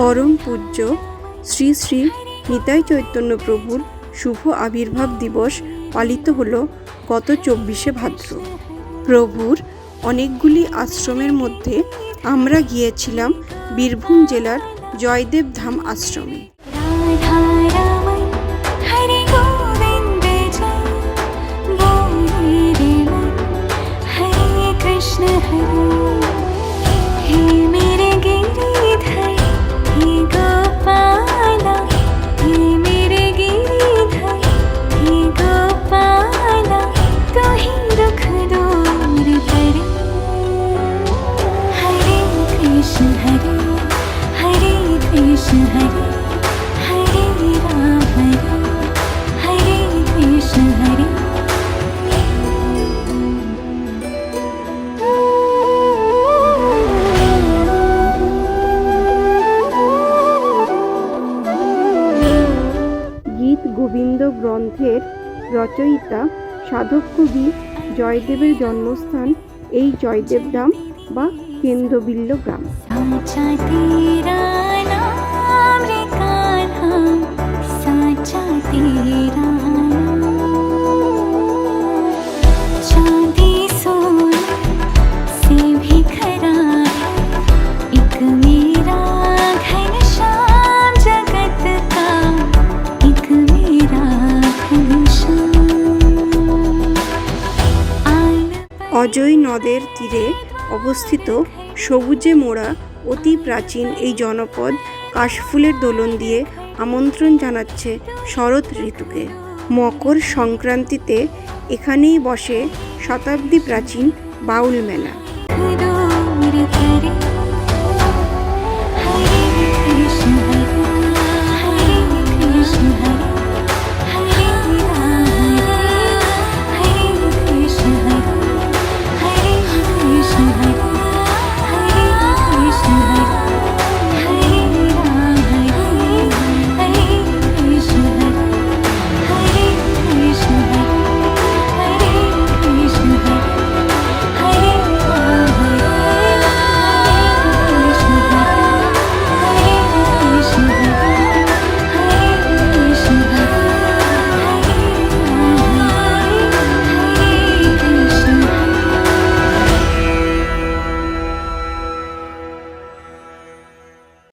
পরম পূজ্য শ্রী শ্রী নিতাই চৈতন্য প্রভুর শুভ আবির্ভাব দিবস পালিত হল গত চব্বিশে ভাদ্র। প্রভুর অনেকগুলি আশ্রমের মধ্যে আমরা গিয়েছিলাম বীরভূম জেলার জয়দেব ধাম আশ্রমে। গোবিন্দ গ্রন্থের রচয়িতা সাধক কবি জয়দেবের জন্মস্থান এই জয়দেব গ্রাম বা কেন্দ্রবিল্ল গ্রাম। অজয় নদের তীরে অবস্থিত সবুজে মোড়া অতি প্রাচীন এই জনপদ কাশফুলের দোলন দিয়ে আমন্ত্রণ জানাচ্ছে শরৎ ঋতুকে। মকর সংক্রান্তিতে এখানেই বসে শতাব্দী প্রাচীন বাউল মেলা।